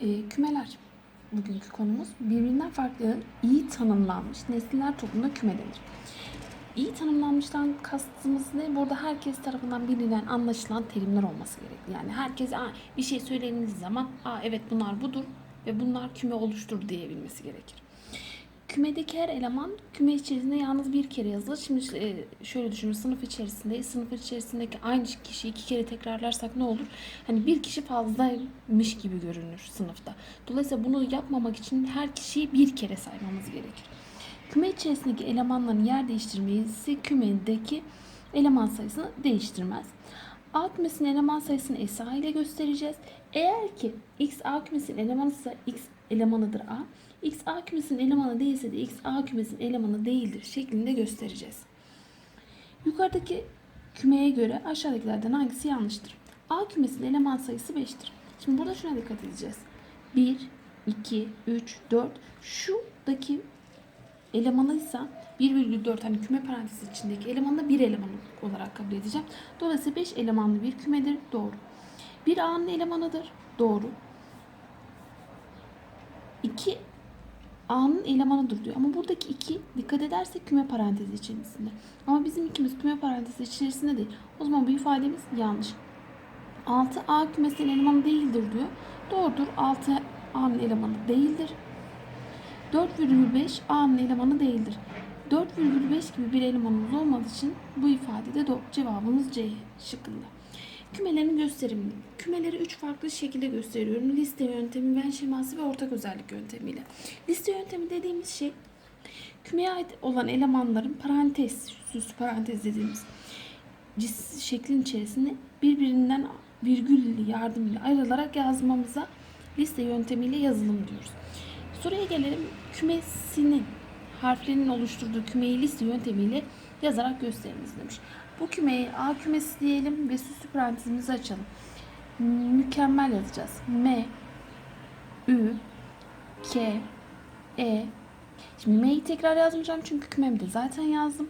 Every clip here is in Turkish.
E, kümeler bugünkü konumuz. Birbirinden farklı iyi tanımlanmış nesiller toplumuna küme denir. İyi tanımlanmıştan kastımız ne? Burada herkes tarafından bilinen, anlaşılan terimler olması gerekli. Yani herkes Aa, bir şey söylediğiniz zaman Aa, evet bunlar budur ve bunlar küme oluştur diyebilmesi gerekir. Kümedeki her eleman küme içerisinde yalnız bir kere yazılır. Şimdi e, şöyle düşünün sınıf içerisinde sınıf içerisindeki aynı kişiyi iki kere tekrarlarsak ne olur? Hani bir kişi fazlaymış gibi görünür sınıfta. Dolayısıyla bunu yapmamak için her kişiyi bir kere saymamız gerekir. Küme içerisindeki elemanların yer değiştirmesi kümedeki eleman sayısını değiştirmez. A kümesinin eleman sayısını SA ile göstereceğiz. Eğer ki X A kümesinin elemanı ise X elemanıdır A. X A kümesinin elemanı değilse de X A kümesinin elemanı değildir şeklinde göstereceğiz. Yukarıdaki kümeye göre aşağıdakilerden hangisi yanlıştır? A kümesinin eleman sayısı 5'tir. Şimdi burada şuna dikkat edeceğiz. 1, 2, 3, 4. Şuradaki elemanıysa 1,4 hani küme parantezi içindeki elemanı bir eleman olarak kabul edeceğim. Dolayısıyla 5 elemanlı bir kümedir. Doğru. Bir A'nın elemanıdır. Doğru. 2 A'nın elemanıdır diyor. Ama buradaki 2 dikkat edersek küme parantezi içerisinde. Ama bizim ikimiz küme parantezi içerisinde değil. O zaman bu ifademiz yanlış. 6 A kümesinin elemanı değildir diyor. Doğrudur. 6 A'nın elemanı değildir. 4,5 A'nın elemanı değildir. 4,5 gibi bir elemanımız olmadığı için bu ifadede doğru. Cevabımız C şıkkında. Kümelerin gösterimini. Kümeleri 3 farklı şekilde gösteriyorum. Liste yöntemi, Venn şeması ve ortak özellik yöntemiyle. Liste yöntemi dediğimiz şey kümeye ait olan elemanların parantez, süs parantez dediğimiz cis şeklin içerisinde birbirinden virgül yardımıyla ayrılarak yazmamıza liste yöntemiyle yazılım diyoruz. Soruya gelelim. Kümesinin harflerinin oluşturduğu kümeyi liste yöntemiyle yazarak gösteriniz demiş. Bu kümeyi A kümesi diyelim ve süslü parantezimizi açalım. Mükemmel yazacağız. M Ü K E Şimdi M'yi tekrar yazmayacağım çünkü kümemde zaten yazdım.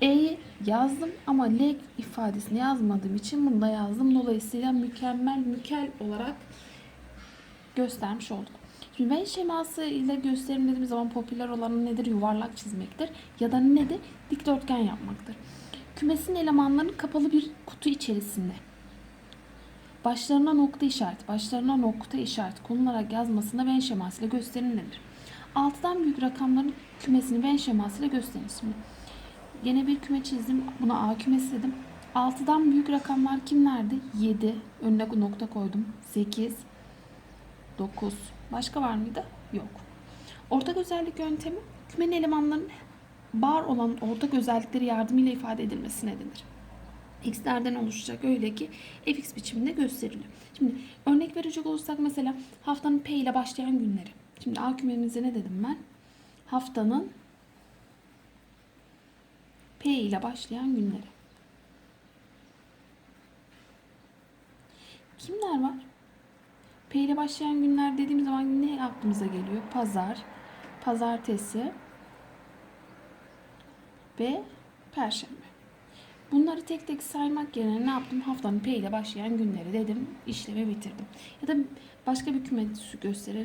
E'yi yazdım ama L ifadesini yazmadığım için bunu da yazdım. Dolayısıyla mükemmel mükel olarak göstermiş olduk. Venn şeması ile gösterim dediğimiz zaman popüler olan nedir? Yuvarlak çizmektir. Ya da nedir? Dikdörtgen yapmaktır. Kümesin elemanlarının kapalı bir kutu içerisinde. Başlarına nokta işareti, başlarına nokta işareti konularak yazmasına Venn şeması ile gösterim denir. Altıdan büyük rakamların kümesini Venn şeması ile gösteriniz. Şimdi Yine bir küme çizdim. Buna A kümesi dedim. 6'dan büyük rakamlar kimlerdi? 7. Önüne nokta koydum. 8. 9. Başka var mıydı? Yok. Ortak özellik yöntemi kümenin elemanlarının var olan ortak özellikleri yardımıyla ifade edilmesine denir. X'lerden oluşacak öyle ki fx biçiminde gösteriliyor. Şimdi örnek verecek olursak mesela haftanın P ile başlayan günleri. Şimdi A kümemize ne dedim ben? Haftanın P ile başlayan günleri. Kimler var? P ile başlayan günler dediğim zaman ne aklımıza geliyor? Pazar, pazartesi ve perşembe. Bunları tek tek saymak yerine ne yaptım? Haftanın P ile başlayan günleri dedim. işlemi bitirdim. Ya da başka bir küme gösterelim.